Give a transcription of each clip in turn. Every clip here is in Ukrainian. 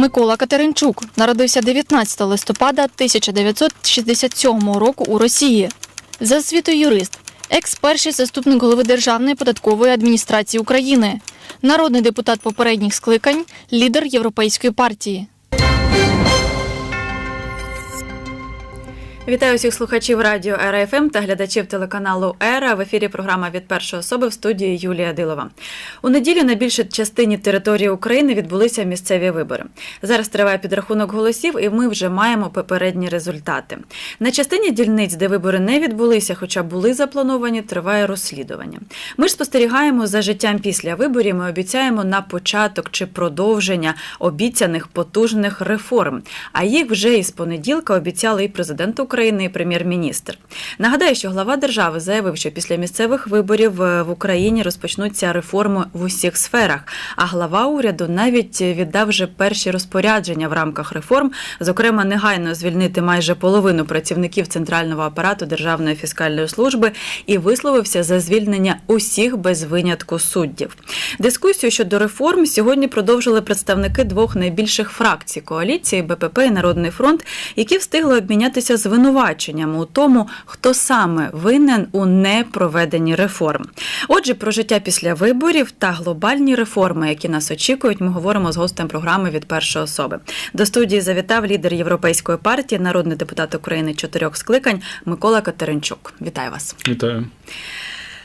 Микола Катеринчук народився 19 листопада 1967 року у Росії. За освітою юрист, екс-перший заступник голови Державної податкової адміністрації України, народний депутат попередніх скликань, лідер Європейської партії. Вітаю всіх слухачів радіо РФМ та глядачів телеканалу Ера. В ефірі програма від першої особи в студії Юлія Дилова. У неділю на більшій частині території України відбулися місцеві вибори. Зараз триває підрахунок голосів, і ми вже маємо попередні результати. На частині дільниць, де вибори не відбулися, хоча були заплановані, триває розслідування. Ми ж спостерігаємо за життям після виборів. Ми обіцяємо на початок чи продовження обіцяних потужних реформ. А їх вже із понеділка обіцяли і президент України, і прем'єр-міністр. Нагадаю, що глава держави заявив, що після місцевих виборів е, в Україні розпочнуться реформи в усіх сферах. А глава уряду навіть віддав вже перші розпорядження в рамках реформ, зокрема, негайно звільнити майже половину працівників центрального апарату Державної фіскальної служби і висловився за звільнення усіх без винятку суддів. Дискусію щодо реформ сьогодні продовжили представники двох найбільших фракцій коаліції БПП і Народний фронт, які встигли обмінятися звинуваченнями у тому, хто саме винен у непроведенні реформ. Отже, про життя після виборів та глобальні реформи, які нас очікують, ми говоримо з гостем програми від першої особи. До студії завітав лідер Європейської партії, народний депутат України чотирьох скликань Микола Катеринчук. Вітаю вас. Вітаю.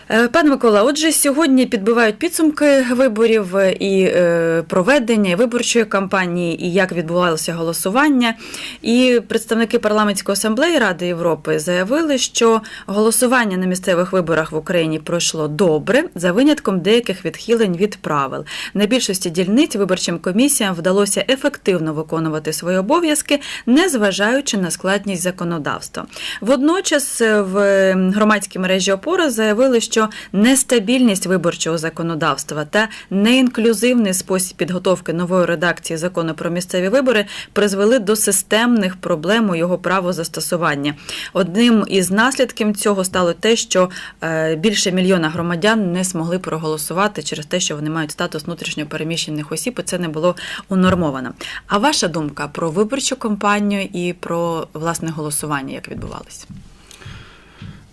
Е, Пане Микола, отже, сьогодні підбивають підсумки виборів е, і е, проведення виборчої кампанії, і як відбувалося голосування. І представники парламентської асамблеї Ради Європи заявили, що голосування на місцевих виборах в Україні пройшло добре за винятком деяких відхилень від правил. На більшості дільниць виборчим комісіям вдалося ефективно виконувати свої обов'язки, незважаючи на складність законодавства. Водночас в громадській мережі опора заявили, що нестабільність виборчого законодавства та неінклюзивний спосіб підготовки нової редакції закону про місцеві вибори призвели до системних проблем у його правозастосування. Одним із наслідків цього стало те, що е, більше мільйона громадян не змогли проголосувати через те, що вони мають статус внутрішньо переміщених осіб, і це не було унормовано. А ваша думка про виборчу кампанію і про власне голосування, як відбувалося?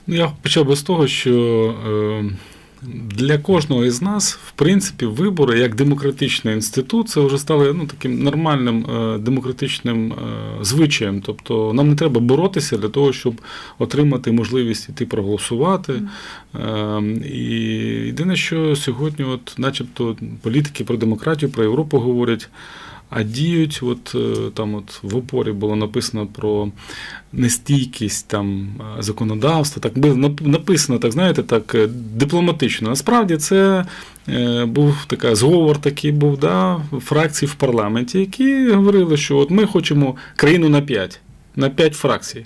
Ну, Я почав би з того, що е, для кожного із нас, в принципі, вибори як демократичний інститут, це вже стали ну, таким нормальним е, демократичним е, звичаєм. Тобто нам не треба боротися для того, щоб отримати можливість іти проголосувати. Е, І єдине, що сьогодні, от, начебто, політики про демократію, про Європу говорять. А діють, от е, там от в опорі було написано про нестійкість там е, законодавства. Так написано, так знаєте, так е, дипломатично. Насправді це був така зговор, такий був да, фракцій в парламенті, які говорили, що от ми хочемо країну на 5, на 5 фракцій.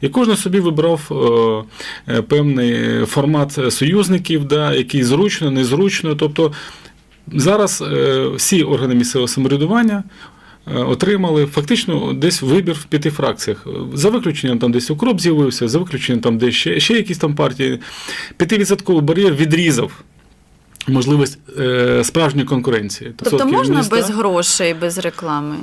І кожен собі вибрав е, певний формат союзників, да, який зручно, незручно. Тобто зараз е, всі органи місцевого самоврядування е, отримали фактично десь вибір в п'яти фракціях. За виключенням там десь укроп з'явився, за виключенням там десь ще, ще якісь там партії. П'ятивідсотковий бар'єр відрізав. Можливість е, справжньої конкуренції. Тобто Тобто можна міста- без грошей, без реклами?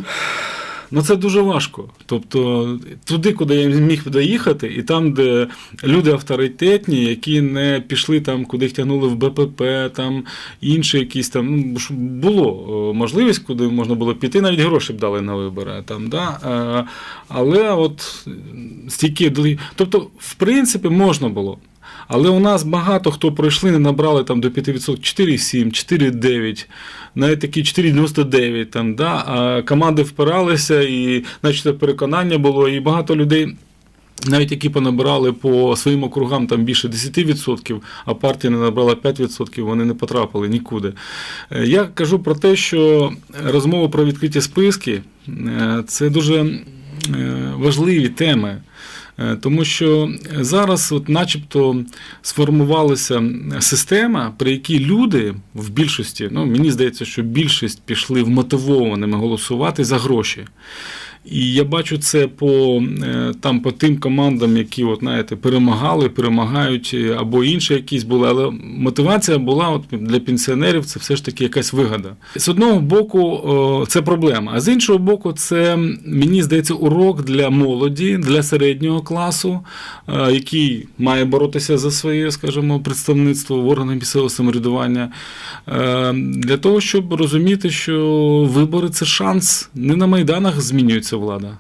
Ну це дуже важко. Тобто туди, куди я міг доїхати, і там, де люди авторитетні, які не пішли там, куди їх тягнули в БПП, там інші якісь там. Ну було е, можливість, куди можна було піти, навіть гроші б дали на вибори. Там, да? Е, Але от стільки. Тобто, в принципі, можна було. Але у нас багато хто пройшли, не набрали там до 5%, 4,7, 4,9, навіть такі 4,99. Там, да? А команди впиралися, і значить, переконання було, і багато людей. Навіть які понабирали по своїм округам там більше 10%, а партія не набрала 5%, вони не потрапили нікуди. Е, Я кажу про те, що розмова про відкриті списки е, це дуже е, важливі теми. Е, Тому що зараз, от, начебто, сформувалася система, при якій люди в більшості, ну мені здається, що більшість пішли вмотивованими голосувати за гроші. І я бачу це по, е, там, по тим командам, які от, знаєте, перемагали, перемагають, е, або інші якісь були. Але мотивація була от, для пенсіонерів це все ж таки якась вигода. З одного боку, це проблема, а з іншого боку, це мені здається урок для молоді, для середнього класу, е, який має боротися за своє, скажімо, представництво в органах місцевого самоврядування, для того, щоб розуміти, що вибори це шанс. Не на майданах змінюється влада.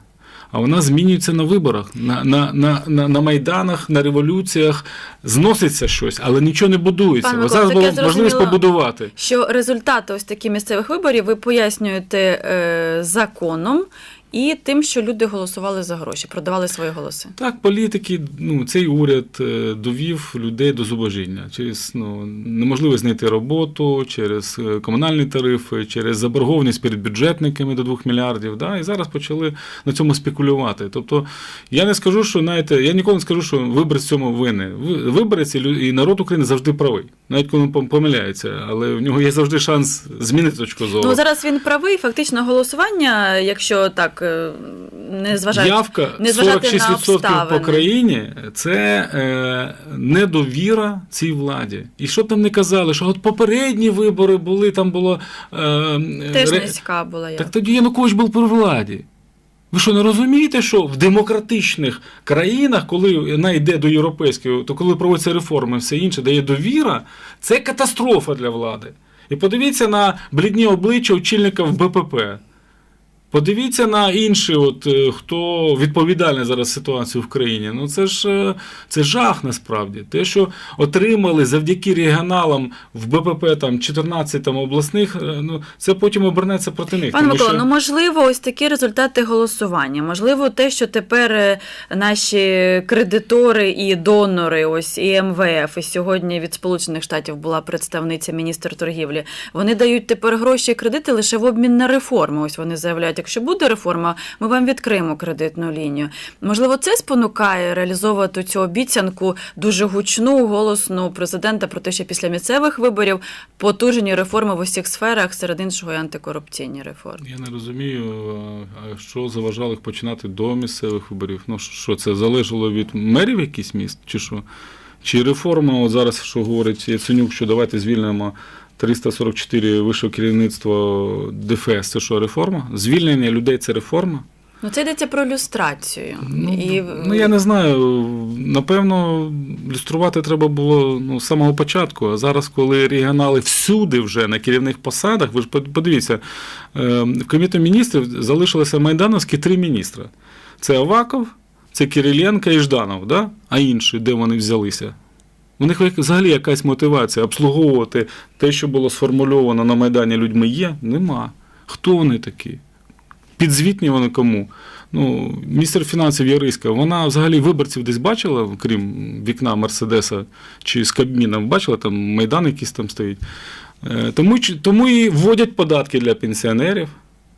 А вона змінюється на виборах, на, на, на, на, на майданах, на революціях зноситься щось, але нічого не будується. Пане Микола, зараз було була можливість побудувати. Що результати ось таких місцевих виборів ви пояснюєте е, законом і тим, що люди голосували за гроші, продавали свої голоси. Так, політики, ну, цей уряд е, довів людей до зубожіння через ну, неможливість знайти роботу, через е, комунальні тарифи, через заборгованість перед бюджетниками до 2 мільярдів. Да, і зараз почали на цьому спекулювати. Тобто, я не скажу, що знаєте, я ніколи не скажу, що виборець в цьому винен. Ви- Виборець і народ України завжди правий, навіть коли він помиляється, але в нього є завжди шанс змінити точку зору. Ну зараз він правий. Фактично голосування, якщо так е, не зважаючи Явка не зважати 46% по обставини. країні це е, недовіра цій владі. І що б там не казали, що от попередні вибори були, там було. Е, теж ре- низька була я. Так тоді Янукович був при владі. Ви що не розумієте, що в демократичних країнах, коли вона йде до європейської, то коли проводяться реформи, все інше, дає довіра, це катастрофа для влади. І подивіться на блідні обличчя очільника в БПП. Подивіться на інші, от, е, хто відповідальний зараз ситуацію в країні. Ну це ж е, це жах насправді. Те, що отримали завдяки регіоналам в БПП там 14 там, обласних, е, ну це потім обернеться проти них. Пане Микола, що- ну можливо, ось такі результати голосування. Можливо, те, що тепер наші кредитори і донори, ось і МВФ, і сьогодні від Сполучених Штатів була представниця міністр торгівлі. Вони дають тепер гроші і кредити лише в обмін на реформи. Ось вони заявляють, якщо буде реформа, ми вам відкриємо кредитну лінію. Можливо, це спонукає реалізовувати цю обіцянку дуже гучну, голосну президента про те, що після місцевих виборів потужні реформи в усіх сферах, серед іншого і антикорупційні реформи. Я не розумію, що заважало їх починати до місцевих виборів. Ну що це залежало від мерів якийсь міст, чи що? Чи реформа, от зараз, що говорить Яценюк, що давайте звільнимо 344 вищого керівництва ДФС, це що, реформа? Звільнення людей це реформа? Ну, це йдеться про люстрацію. Ну, і... ну я не знаю. Напевно, люструвати треба було ну, з самого початку. А зараз, коли регіонали всюди вже на керівних посадах, ви ж подивіться, в комітеті міністрів залишилося майдановські три міністра: це Аваков, це Кириленко і Жданов, да? а інші, де вони взялися? У них взагалі якась мотивація обслуговувати те, що було сформульовано на Майдані людьми, є? Нема. Хто вони такі? Підзвітні вони кому? Ну, міністр фінансів Яриська, вона взагалі виборців десь бачила, крім вікна Мерседеса чи з Кабміном, бачила там майдан якийсь там стоїть. Е, Тому, тому і вводять податки для пенсіонерів.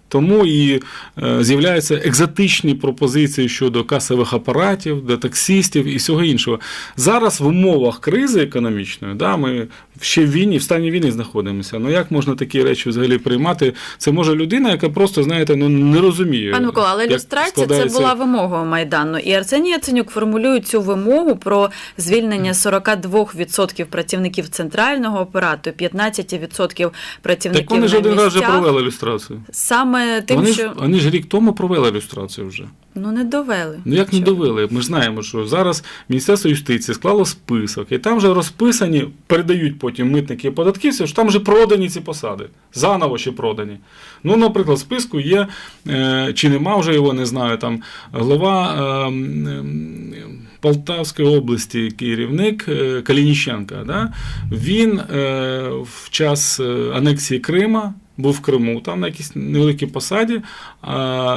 Тому і е, з'являються екзотичні пропозиції щодо касових апаратів, до таксістів і всього іншого. Зараз в умовах кризи економічної, да, ми ще в війні, в стані війни знаходимося. Ну як можна такі речі взагалі приймати? Це може людина, яка просто, знаєте, ну не розуміє. Пане Микола, але люстрація це була вимога Майдану. І Арсеній Яценюк формулює цю вимогу про звільнення 42% працівників центрального апарату, 15% працівників Так вони ж один раз вже провели люстрацію. Саме тим, вони, що ж, вони ж рік тому провели люстрацію вже. ну не довели. Ну як не довели? Ми ж знаємо, що зараз Міністерство юстиції склало список, і там вже розписані, передають потім митники і податківці, що там вже продані ці посади. Заново ще продані. Ну, наприклад, в списку є, е, чи нема вже його, не знаю, там глава е, м, Полтавської області, керівник е, Калініченка. Да? Він е, в час е, анексії Крима. Був в Криму, там на якійсь невеликій посаді,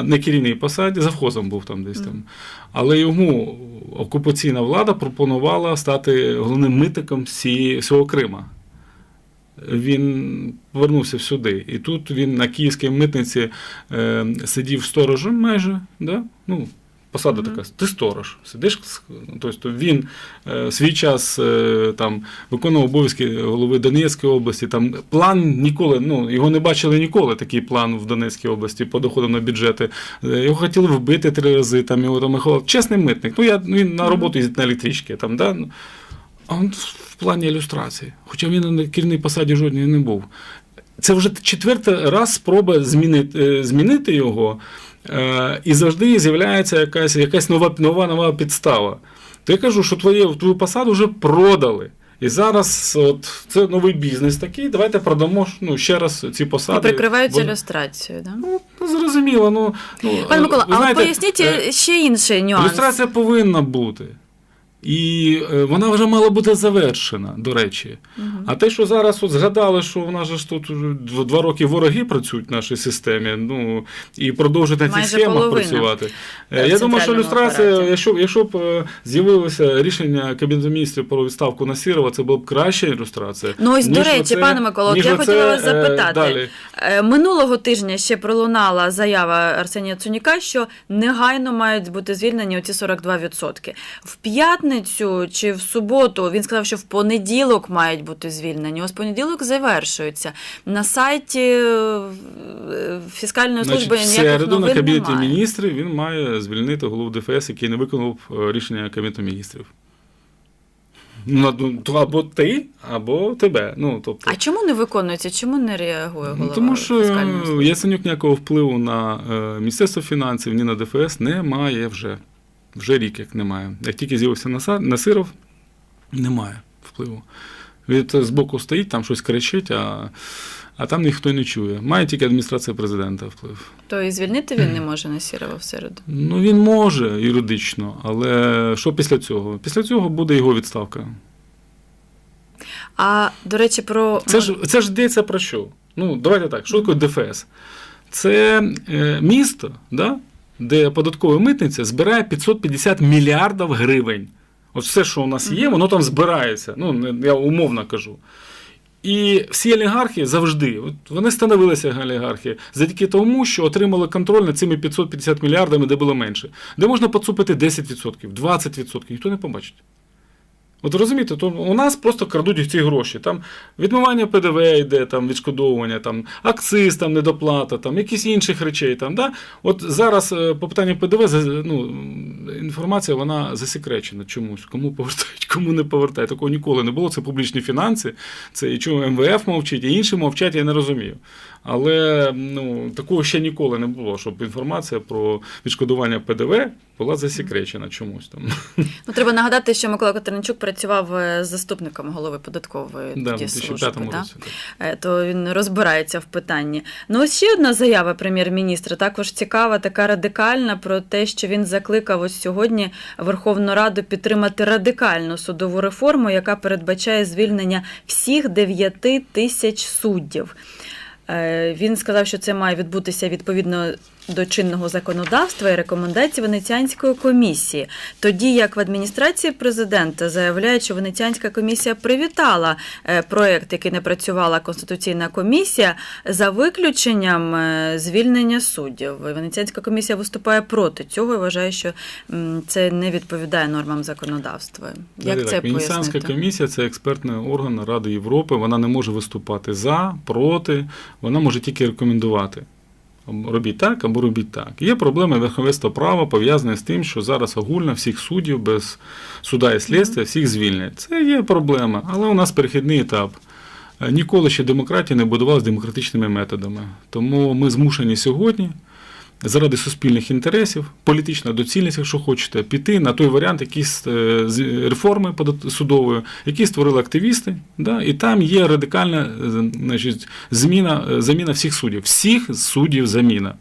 на керівній посаді, завхозом був там десь там. Але йому окупаційна влада пропонувала стати головним митником всього Крима. Він повернувся сюди. І тут він на київській митниці е, сидів сторожем майже, да? ну, Посада така, ти сторож. Сидиш, тобто він е, свій час е, там виконував обов'язки голови Донецької області. Там план ніколи, ну його не бачили ніколи. Такий план в Донецькій області по доходам на бюджети. Е, Його хотіли вбити три рази. Там його там ховали. Чесний митник. Ну я ну, він на роботу їздить на електричці. Там, да? ну, А він в плані ілюстрації. Хоча він на керівній посаді жодній не був. Це вже четвертий раз спроба змінити, змінити його. Е, і завжди з'являється якась, якась нова, нова нова підстава. То я кажу, що твоє, твою посаду вже продали. І зараз от, це новий бізнес такий. Давайте продамо ну, ще раз ці посади. І прикриваються Бо- ілюстрацією. Да? Ну, зрозуміло. Ну, ну, Пане Микола, а знаєте, поясніть е, ще інший нюанс. Ілюстрація повинна бути. І е, вона вже мала бути завершена, до речі. А те, що зараз от згадали, що в нас же ж тут два роки вороги працюють в нашій системі, ну і продовжують на цих схемах працювати. Е, Я думаю, що ілюстрація, апараті. якщо, якщо б е, з'явилося рішення Кабінету міністрів про відставку Насірова, це була б краща ілюстрація. Ну ось, до речі, оце- пане ніж я хотіла вас запитати. Далі. Минулого тижня ще пролунала заява Арсенія Цуніка, що негайно мають бути звільнені оці 42%. В п'ятницю чи в суботу він сказав, що в понеділок мають бути звільнені. Ось понеділок завершується. На сайті е, фіскальної служби в ніяких середу на Кабінеті немає. міністрів він має звільнити голову ДФС, який не виконав е, рішення Кабінету міністрів. Ну, ну, або ти, або тебе. Ну, тобто, А чому не виконується? Чому не реагує Ну, голова тому що е. Яценюк ніякого впливу на Міністерство фінансів, ні на ДФС немає вже. Вже рік як немає. Як тільки з'явився Насиров, немає впливу. Він з боку стоїть, там щось кричить, а, а там ніхто не чує. Має тільки адміністрація президента вплив. То і звільнити він не може Насірова в середу. Ну, він може юридично, але що після цього? Після цього буде його відставка. А до речі, про Це ж, це ж йдеться про що? Ну, давайте так, що таке ДФС? Це е, місто, да, де податкова митниця збирає 550 мільярдів гривень. От все, що у нас є, воно там збирається. Ну, я умовно кажу. І всі олігархи завжди, от вони становилися олігархи завдяки тому, що отримали контроль над цими 550 мільярдами, де було менше. Де можна поцупити 10%, 20%, ніхто не побачить. От розумієте, то у нас просто крадуть ці гроші. Там відмивання ПДВ йде, там відшкодовування, там акциз, там недоплата, там якісь інших речей. Там, да? От зараз е, по питанню ПДВ ну, інформація вона засекречена чомусь. Кому повертають, кому не повертають. Такого ніколи не було. Це публічні фінанси. Це і чому МВФ мовчить, і інші мовчать, я не розумію. Але ну, такого ще ніколи не було, щоб інформація про відшкодування ПДВ була засекречена чомусь там. Ну, треба нагадати, що Микола Катеринчук працював е, заступником голови податкової Да, тоді служби. Да? році. так. Е, То він розбирається в питанні. Ну, ось ще одна заява прем'єр-міністра, також цікава, така радикальна, про те, що він закликав ось сьогодні Верховну Раду підтримати радикальну судову реформу, яка передбачає звільнення всіх 9 тисяч суддів. Е, Він сказав, що це має відбутися відповідно до чинного законодавства і рекомендацій Венеціанської комісії. Тоді як в адміністрації президента заявляють, що Венеціанська комісія привітала е, проект, який напрацювала Конституційна комісія, за виключенням е, звільнення суддів. Венеціанська комісія виступає проти цього і вважає, що це не відповідає нормам законодавства. Як Давайте це так, Венеціанська комісія це експертний орган Ради Європи. Вона не може виступати за, проти, вона може тільки рекомендувати. Робіть так або робіть так. Є проблеми верховенства права, пов'язані з тим, що зараз огульно всіх суддів без суда і слідства всіх звільнять. Це є проблема, але у нас перехідний етап. Ніколи ще демократія не будувалася демократичними методами. Тому ми змушені сьогодні заради суспільних інтересів, політична доцільність, якщо хочете, піти на той варіант, з- е, реформи судової, які створили активісти, да, і там є радикальна е, значить, зміна, е, заміна всіх суддів. Всіх суддів заміна.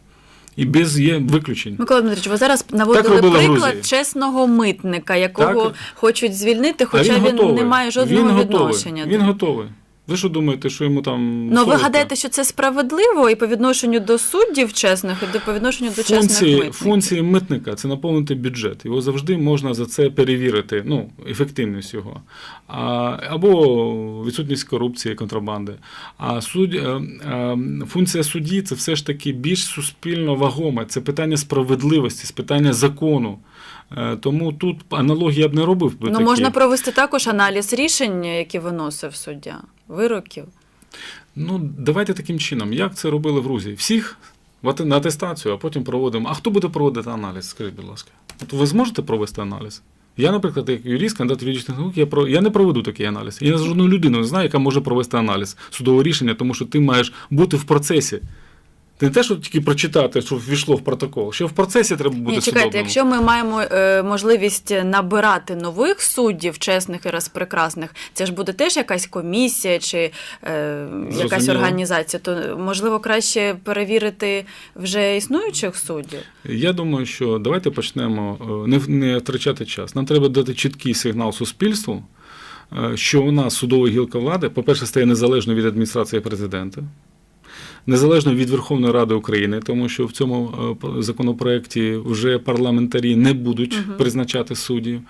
І без є виключень. Микола Дмитрович, ви зараз наводили приклад Грузії. чесного митника, якого Так. хочуть звільнити, А хоча він, готовий. не має жодного він відношення. Готовий. Він готовий. Ви що думаєте, що йому там. Ну, ви гадаєте, що це справедливо і по відношенню до суддів чесних, і по відношенню до чесних Функції, митників? функції митника це наповнити бюджет. Його завжди можна за це перевірити, ну, ефективність його. А, або відсутність корупції, контрабанди. А суд, е, е, функція судді це все ж таки більш суспільно вагоме. Це питання справедливості, це питання закону. Е, Тому тут аналогії я б не робив. Ну, такі. можна провести також аналіз рішень, які виносив суддя, вироків. Ну, давайте таким чином. Як це робили в Грузії? Всіх на атестацію, а потім проводимо. А хто буде проводити аналіз? Скажіть, будь ласка. От ви зможете провести аналіз? Я, наприклад, як юрист, кандидат юридичних наук, я, про... я не проведу такий аналіз. Я жодну людину не знаю, яка може провести аналіз судового рішення, тому що ти маєш бути в процесі. Не те, що тільки прочитати, що ввійшло в протокол. Ще в процесі треба бути Ні, чекайте, судовному. якщо ми маємо е, можливість набирати нових суддів, чесних і розпрекрасних, це ж буде теж якась комісія чи е, якась організація, то можливо краще перевірити вже існуючих суддів. Я думаю, що давайте почнемо е, не, не втрачати час. Нам треба дати чіткий сигнал суспільству, е, що у нас судова гілка влади, по-перше, стає незалежною від адміністрації президента, незалежно від Верховної Ради України, тому що в цьому е, законопроекті вже парламентарі не будуть угу. призначати суддів.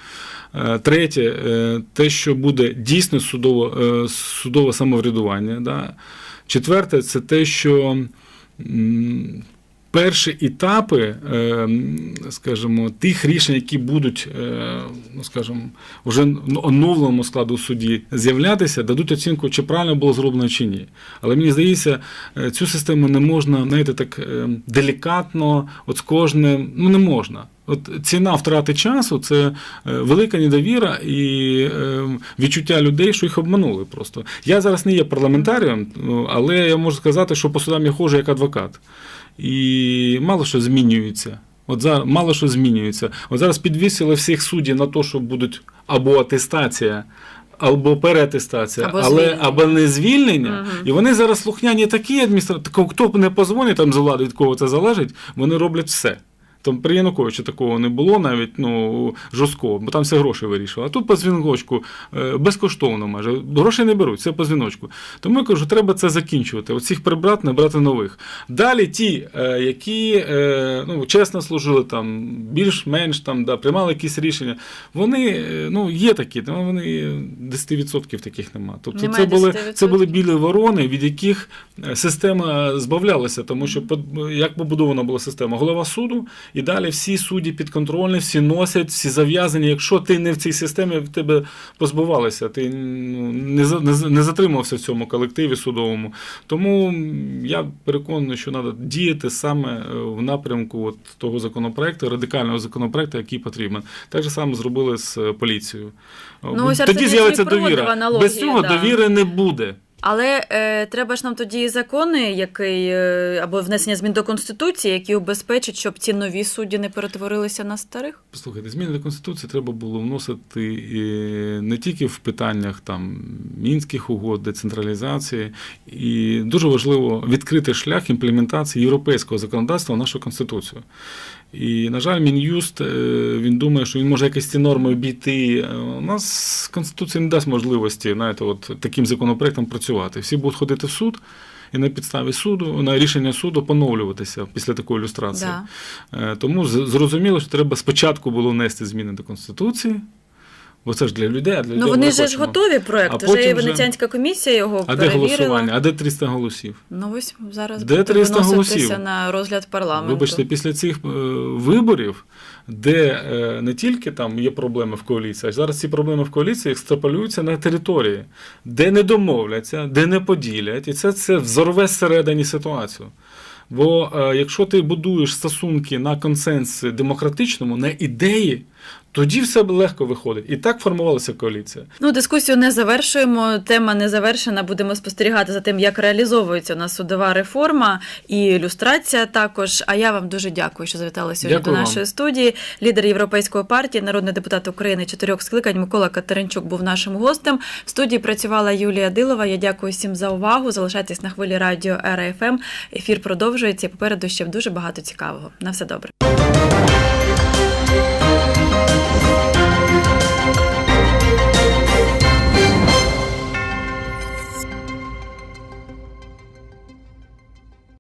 Е, Третє, е, те, що буде дійсно судово, судове самоврядування. Да. Четверте, це те, що перші етапи, е, скажімо, тих рішень, які будуть, е, ну, скажімо, вже оновленому складу судді з'являтися, дадуть оцінку, чи правильно було зроблено чи ні. Але мені здається, е, цю систему не можна, знаєте, так е, делікатно, от з кожним, ну не можна. От ціна втрати часу це е, велика недовіра і е, відчуття людей, що їх обманули просто. Я зараз не є парламентарієм, ну, але я можу сказати, що по судам я ходжу як адвокат. І мало що змінюється. От зараз мало що змінюється. От зараз підвісили всіх суддів на те, що будуть або атестація, або переатестація, Або але звільнення. або не звільнення. Мгм. І вони зараз слухняні такі адміністративні, хто не позвонить там з влади, від кого це залежить, вони роблять все. Там при Януковичі такого не було навіть ну, жорсткого, бо там все гроші вирішували. А тут по дзвіночку е, безкоштовно майже. Гроші не беруть, все по дзвіночку. Тому я кажу, треба це закінчувати. Оцих прибрати, не брати нових. Далі ті, е, які е, ну, чесно служили, там, більш-менш там, да, приймали якісь рішення, вони ну, є такі, тому вони 10% таких немає. Тобто Немає це були, 10%? це були білі ворони, від яких система збавлялася, тому що як побудована була система? Голова суду, і далі всі судді підконтрольні, всі носять, всі зав'язані. Якщо ти не в цій системі, в тебе позбувалися, ти ну, не, не, затримався в цьому колективі судовому. Тому я переконаний, що треба діяти саме е, в напрямку от того законопроекту, радикального законопроекту, який потрібен. Так же саме зробили з е, поліцією. Ну, Тоді з'явиться довіра. аналогії, Без цього да. довіри не буде. Але е, треба ж нам тоді закони, який, е, або внесення змін до Конституції, які убезпечать, щоб ці нові судді не перетворилися на старих. Послухайте, зміни до Конституції треба було вносити е, не тільки в питаннях там мінських угод, децентралізації, і дуже важливо відкрити шлях імплементації європейського законодавства в нашу конституцію. І, на жаль, Мін'юст е, він думає, що він може якось ці норми обійти. Е, У нас Конституція не дасть можливості знаєте, от, таким законопроектом працювати. Всі будуть ходити в суд. І на підставі суду, на рішення суду поновлюватися після такої ілюстрації. Да. Е, Тому зрозуміло, що треба спочатку було внести зміни до Конституції, бо це ж для людей, а для Ну вони ми ж хочемо. готові проект. Вже і Венеціанська комісія його А де голосування? А де 300 голосів? Ну ось зараз Де 300 голосів? на розгляд парламенту. Вибачте, після цих е, виборів, де е, не тільки там є проблеми в коаліції, а зараз ці проблеми в коаліції екстраполюються на території, де не домовляться, де не поділять, і це, це взорве зсередині ситуацію. Бо е, якщо ти будуєш стосунки на консенсі демократичному, на ідеї, тоді все легко виходить. І так формувалася коаліція. Ну, дискусію не завершуємо. Тема не завершена. Будемо спостерігати за тим, як реалізовується у нас судова реформа і ілюстрація також. А я вам дуже дякую, що завітали сьогодні Дякую до вам. нашої студії. Лідер Європейської партії, народний депутат України чотирьох скликань Микола Катеринчук був нашим гостем. В студії працювала Юлія Дилова. Я дякую всім за увагу. Залишайтесь на хвилі радіо РФМ. Ефір продовжується. Попереду ще дуже багато цікавого. На все добре.